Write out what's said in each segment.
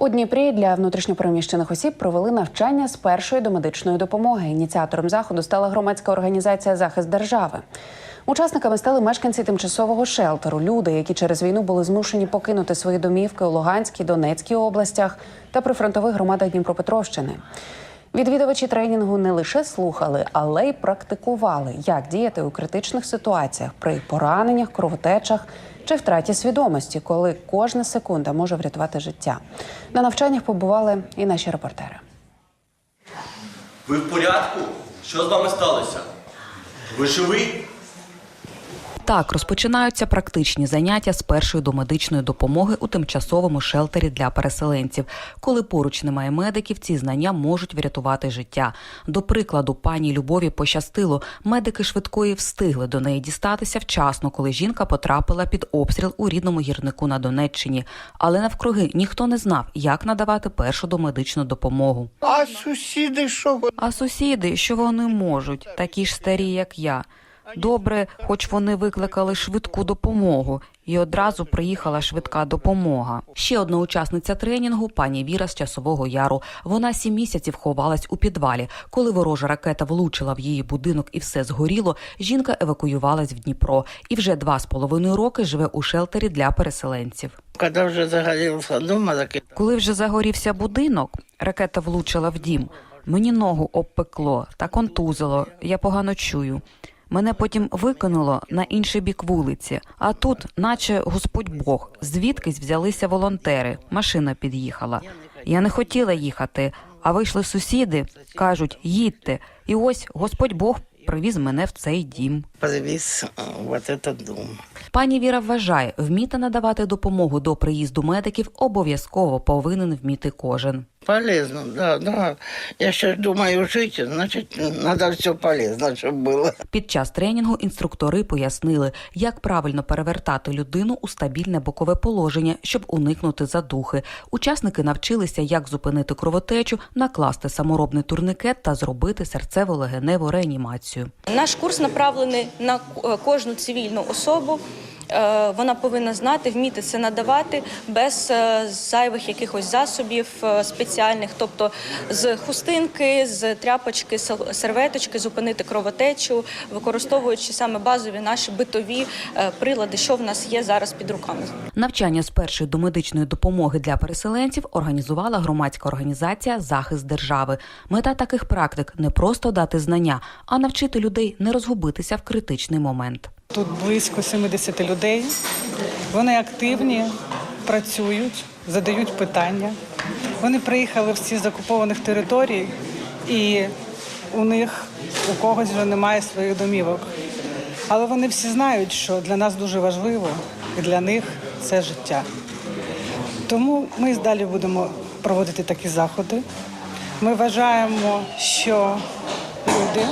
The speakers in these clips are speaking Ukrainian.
У Дніпрі для внутрішньопереміщених осіб провели навчання з першої домедичної допомоги. Ініціатором заходу стала громадська організація Захист держави. Учасниками стали мешканці тимчасового шелтеру, люди, які через війну були змушені покинути свої домівки у Луганській, Донецькій областях та прифронтових громадах Дніпропетровщини. Відвідувачі тренінгу не лише слухали, але й практикували, як діяти у критичних ситуаціях при пораненнях, кровотечах чи втраті свідомості, коли кожна секунда може врятувати життя. На навчаннях побували і наші репортери. Ви в порядку? Що з вами сталося? Ви живий? Так розпочинаються практичні заняття з першої домедичної допомоги у тимчасовому шелтері для переселенців. Коли поруч немає медиків, ці знання можуть врятувати життя. До прикладу, пані Любові пощастило. Медики швидкої встигли до неї дістатися вчасно, коли жінка потрапила під обстріл у рідному гірнику на Донеччині. Але навкруги ніхто не знав, як надавати першу домедичну допомогу. А сусіди що? вони? А сусіди, що вони можуть, такі ж старі, як я. Добре, хоч вони викликали швидку допомогу, і одразу приїхала швидка допомога. Ще одна учасниця тренінгу пані Віра з часового яру. Вона сім місяців ховалась у підвалі. Коли ворожа ракета влучила в її будинок і все згоріло, жінка евакуювалась в Дніпро і вже два з половиною роки живе у шелтері для переселенців. Коли вже загорівся дома, Коли вже загорівся будинок, ракета влучила в дім. Мені ногу обпекло та контузило. Я погано чую. Мене потім викинуло на інший бік вулиці. А тут, наче Господь Бог, звідкись взялися волонтери. Машина під'їхала. Я не хотіла їхати, а вийшли сусіди, кажуть, їдьте. І ось Господь Бог привіз мене в цей дім. привіз а, вот дом. Пані Віра вважає, вміти надавати допомогу до приїзду медиків обов'язково повинен вміти кожен. Полезно, да, да. Я ще думаю жити, значить, треба все полезно, щоб було. Під час тренінгу інструктори пояснили, як правильно перевертати людину у стабільне бокове положення, щоб уникнути задухи. Учасники навчилися, як зупинити кровотечу, накласти саморобний турникет та зробити серцево-легеневу реанімацію. Наш курс направлений на кожну цивільну особу. Е, Вона повинна знати, вміти це надавати без е, зайвих якихось засобів е, спеціальних, тобто з хустинки, з тряпочки, серветочки, зупинити кровотечу, використовуючи саме базові наші битові прилади, що в нас є зараз під руками. Навчання з першої домедичної допомоги для переселенців організувала громадська організація Захист держави. Мета таких практик не просто дати знання, а навчити людей не розгубитися в критичний момент. Тут близько 70 людей. Вони активні, працюють, задають питання. Вони приїхали всі з окупованих територій, і у них у когось вже немає своїх домівок. Але вони всі знають, що для нас дуже важливо, і для них це життя. Тому ми і далі будемо проводити такі заходи. Ми вважаємо, що люди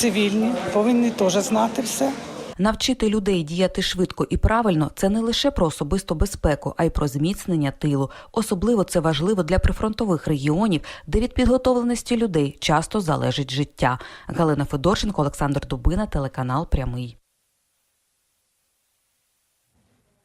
цивільні повинні теж знати все. Навчити людей діяти швидко і правильно це не лише про особисту безпеку, а й про зміцнення тилу. Особливо це важливо для прифронтових регіонів, де від підготовленості людей часто залежить життя. Галина Федорченко, Олександр Дубина, телеканал Прямий.